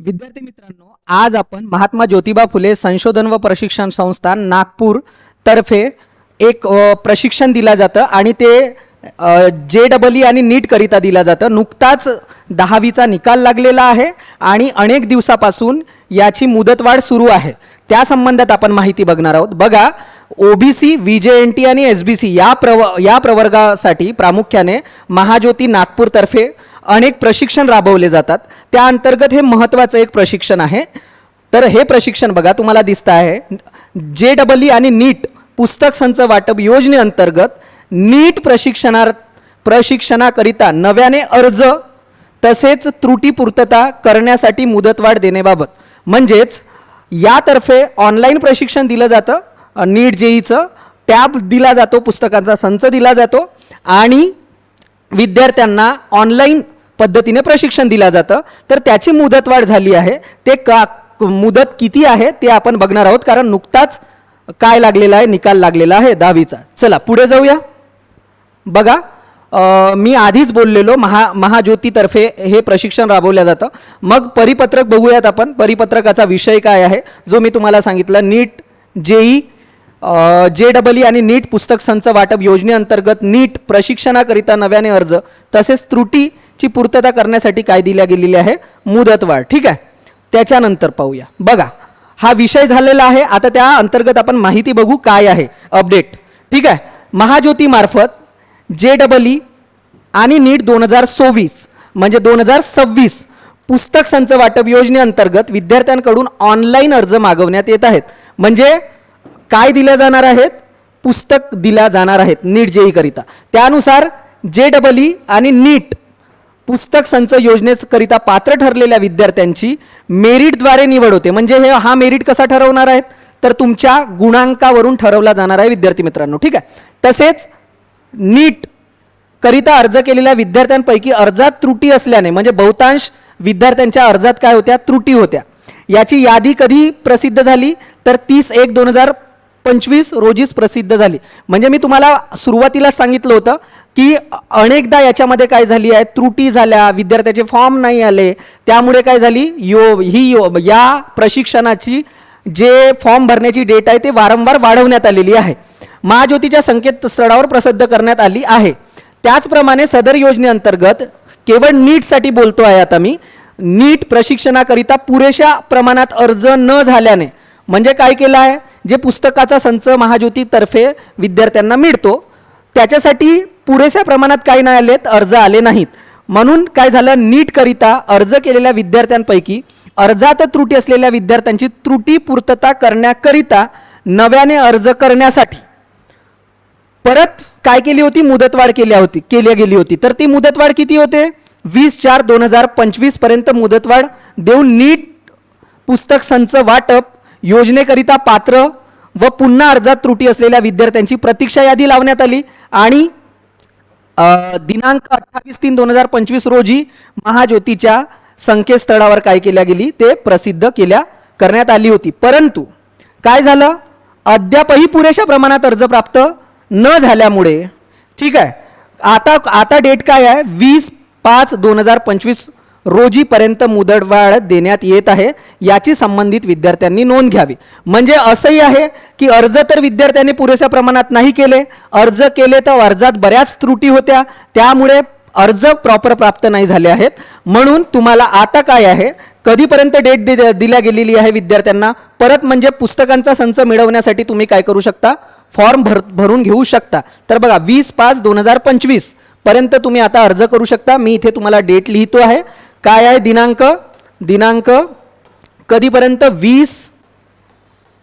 विद्यार्थी मित्रांनो आज आपण महात्मा ज्योतिबा फुले संशोधन व प्रशिक्षण संस्था नागपूर तर्फे एक प्रशिक्षण दिलं जातं आणि ते जे डबल ई आणि नीट करिता दिलं जातं. नुकताच दहावीचा निकाल लागलेला आहे आणि अनेक दिवसापासून याची मुदतवाढ सुरू आहे. त्या संबंधात आपण माहिती बघणार आहोत. बघा ओबीसी एन टी आणि एस बी सी या प्रव या प्रवर्गासाठी प्रामुख्याने महाज्योती नागपूरतर्फे अनेक प्रशिक्षण राबवले जातात. त्या अंतर्गत हे महत्त्वाचं एक प्रशिक्षण आहे. तर हे प्रशिक्षण बघा तुम्हाला दिसतं आहे. जे डबल ई आणि नीट पुस्तक संच वाटप योजनेअंतर्गत नीट प्रशिक्षणार प्रशिक्षणाकरिता नव्याने अर्ज तसेच त्रुटी पूर्तता करण्यासाठी मुदतवाढ देण्याबाबत. म्हणजेच यातर्फे ऑनलाईन प्रशिक्षण दिलं जातं. नीट जेईचं टॅब दिला जातो पुस्तकांचा संच दिला जातो. आणि विद्यार्थ्यांना ऑनलाईन पद्धतीने प्रशिक्षण दिलं जातं. तर त्याची मुदतवाढ झाली आहे. ते का मुदत किती आहे ते आपण बघणार आहोत. कारण नुकताच काय लागलेला आहे निकाल लागलेला आहे दहावीचा. चला पुढे जाऊया. बघा मी आधीच बोललेलो महा महाज्योतीतर्फे हे प्रशिक्षण राबवलं जातं. मग परिपत्रक बघूयात आपण. परिपत्रकाचा विषय काय आहे? जो मी तुम्हाला सांगितला NEET JEE J double E आणि नीट पुस्तक संच वाटप योजनेअंतर्गत नीट प्रशिक्षणाकरिता नव्याने अर्ज तसेच त्रुटी ची पूर्तता करण्यासाठी काय दिल्या गेलेली आहे मुदतवाढ. ठीक आहे? त्याच्यानंतर पाहूया. बघा हा विषय झालेला आहे. आता त्या अंतर्गत आपण माहिती बघू काय आहे. अपडेट ठीक आहे? महाज्योतीमार्फत जे डबल ई आणि नीट दोन हजार सव्वीस म्हणजे दोन हजार सव्वीस पुस्तक संच वाटप योजनेअंतर्गत विद्यार्थ्यांकडून ऑनलाईन अर्ज मागवण्यात येत आहेत. म्हणजे काय दिल्या जाणार आहेत? पुस्तक दिल्या जाणार आहेत नीट जेईकरिता. त्यानुसार जे डबल ई आणि नीट पुस्तक संच योजनेकरिता पात्र ठरलेल्या विद्यार्थ्यांची मेरिटद्वारे निवड होते. म्हणजे हे हा मेरिट कसा ठरवणार आहेत? तर तुमच्या गुणांकावरून ठरवला जाणार आहे विद्यार्थी मित्रांनो. ठीक आहे? तसेच नीट करिता अर्ज केलेल्या विद्यार्थ्यांपैकी अर्जात त्रुटी असल्याने म्हणजे बहुतांश विद्यार्थ्यांच्या अर्जात काय होत्या? त्रुटी होत्या. याची यादी कधी प्रसिद्ध झाली? तर तीस एक दोन हजार पंचवीस रोजीच प्रसिद्ध झाली. म्हणजे मी तुम्हाला सुरुवातीला सांगितलं होतं की अनेकदा याच्यामध्ये काय झाली आहे? त्रुटी झाल्या विद्यार्थ्याचे फॉर्म नाही आले. त्यामुळे काय झाली? यो ही यो या प्रशिक्षणाची जे फॉर्म भरण्याची डेट आहे ते वारंवार वाढवण्यात आलेली आहे. महाज्योतीच्या संकेतस्थळावर प्रसिद्ध करण्यात आली आहे. त्याचप्रमाणे सदर योजनेअंतर्गत केवळ नीटसाठी बोलतो आहे आता मी. नीट प्रशिक्षणाकरिता पुरेशा प्रमाणात अर्ज न झाल्याने म्हणजे काय केलं आहे जे पुस्तकाचा संच महाज्योतीतर्फे विद्यार्थ्यांना मिळतो त्याच्यासाठी पुरेशा प्रमाणात काय नाही आलेत अर्ज आले नाहीत. म्हणून काय झालं? नीटकरिता अर्ज केलेल्या विद्यार्थ्यांपैकी अर्जात त्रुटी असलेल्या विद्यार्थ्यांची त्रुटी पूर्तता करण्याकरिता नव्याने अर्ज करण्यासाठी परत काय केली होती? मुदतवाढ केल्या होती केली गेली होती. तर ती मुदतवाढ किती होते? वीस चार दोन हजार पंचवीसपर्यंत मुदतवाढ देऊन नीट पुस्तक संच वाटप योजनेकरिता पात्र व पुन्हा अर्जात त्रुटी असलेल्या विद्यार्थ्यांची प्रतीक्षा यादी लावण्यात आली आणि दिनांक अठ्ठावीस तीन दोन हजार पंचवीस रोजी महाज्योतीच्या संकेतस्थळावर काय केल्या गेली? ते प्रसिद्ध केल्या करण्यात आली होती. परंतु काय झालं? अद्यापही पुरेशा प्रमाणात अर्ज प्राप्त न झाल्यामुळे ठीक आहे आता आता डेट काय आहे? वीस पाच दोन हजार पंचवीस रोजीपर्यंत मुदतवाढ देण्यात येत आहे. याची संबंधित विद्यार्थ्यांनी नोंद घ्यावी. म्हणजे असंही आहे की अर्ज तर विद्यार्थ्यांनी पुरेशा प्रमाणात नाही केले. अर्ज केले तर अर्जात बऱ्याच त्रुटी होत्या. त्यामुळे अर्ज प्रॉपर प्राप्त नाही झाले आहेत. म्हणून तुम्हाला आता काय आहे? कधीपर्यंत डेट दि दिल्या गेलेली आहे विद्यार्थ्यांना? परत म्हणजे पुस्तकांचा संच मिळवण्यासाठी तुम्ही काय करू शकता? फॉर्म भर भरून घेऊ शकता. तर बघा वीस पाच दोन हजार पंचवीसपर्यंत तुम्ही आता अर्ज करू शकता. मी इथे तुम्हाला डेट लिहितो आहे. काय आहे दिनांक? दिनांक कधीपर्यंत वीस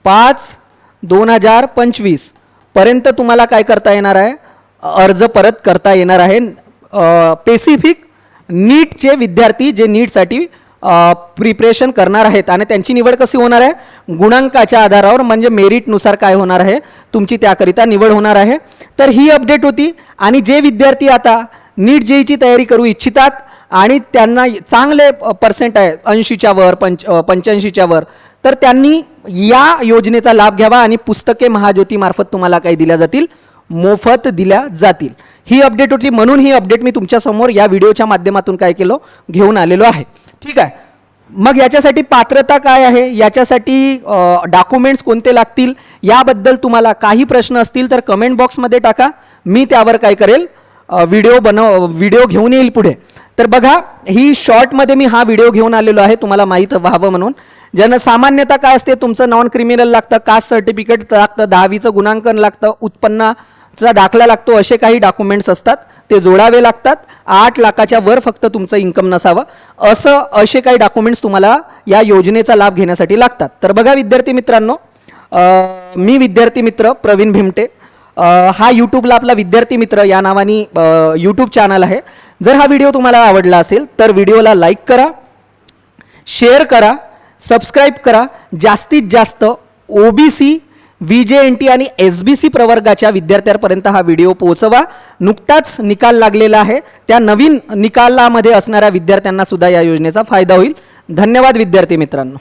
पाच दोन हजार पंचवीसपर्यंत तुम्हाला काय करता येणार आहे? अर्ज परत करता येणार आहे. पेसिफिक नीटचे विद्यार्थी जे नीटसाठी प्रिपरेशन करणार आहेत आणि त्यांची निवड कशी होणार आहे? गुणांकाच्या आधारावर म्हणजे मेरिटनुसार काय होणार आहे? तुमची त्याकरिता निवड होणार आहे. तर ही अपडेट होती आणि जे विद्यार्थी आता नीट जेईची तयारी करू इच्छितात आणि त्यांना चांगले पर्सेंट आहे ऐंशीच्या वर पंच पंच्याऐंशीच्या वर. तर त्यांनी या योजनेचा लाभ घ्यावा आणि पुस्तके महाज्योतीमार्फत तुम्हाला काही दिल्या जातील मोफत दिल्या जातील. ही अपडेट होती म्हणून ही अपडेट मी तुमच्यासमोर या व्हिडिओच्या माध्यमातून काय केलं घेऊन आलेलो आहे. ठीक आहे. मग याच्यासाठी पात्रता काय आहे? याच्यासाठी डॉक्युमेंट्स कोणते लागतील? याबद्दल तुम्हाला काही प्रश्न असतील तर कमेंट बॉक्समध्ये टाका. मी त्यावर काय करेल? व्हिडिओ बनव व्हिडिओ घेऊन येईल पुढे. तर बघा ही शॉर्टमध्ये मी हा व्हिडिओ घेऊन आलेलो आहे तुम्हाला माहीत व्हावं म्हणून. ज्यानं सामान्यतः काय असते? तुमचं नॉन क्रिमिनल लागतं कास्ट सर्टिफिकेट लागतं दहावीचं गुणांकन लागतं उत्पन्नाचा दाखला लागतो असे काही डॉक्युमेंट्स असतात. ते जोडावे लागतात. आठ लाखाच्या वर फक्त तुमचं इन्कम नसावं. असं असे काही डॉक्युमेंट्स तुम्हाला या योजनेचा लाभ घेण्यासाठी लागतात. तर बघा विद्यार्थी मित्रांनो मी विद्यार्थी मित्र प्रवीण भिमटे. हा यूट्यूबला आपला विद्यार्थी मित्र या नावाने यूट्यूब चॅनल आहे. जर हा व्हिडिओ तुम्हाला आवडला असेल तर व्हिडिओला लाईक करा शेअर करा सबस्क्राईब करा. जास्तीत जास्त OBC V J N T आणि एस बी सी प्रवर्गाच्या विद्यार्थ्यांपर्यंत हा व्हिडिओ पोहोचवा. नुकताच निकाल लागलेला आहे. त्या नवीन निकालामध्ये असणाऱ्या विद्यार्थ्यांना सुद्धा या योजनेचा फायदा होईल. धन्यवाद विद्यार्थी मित्रांनो.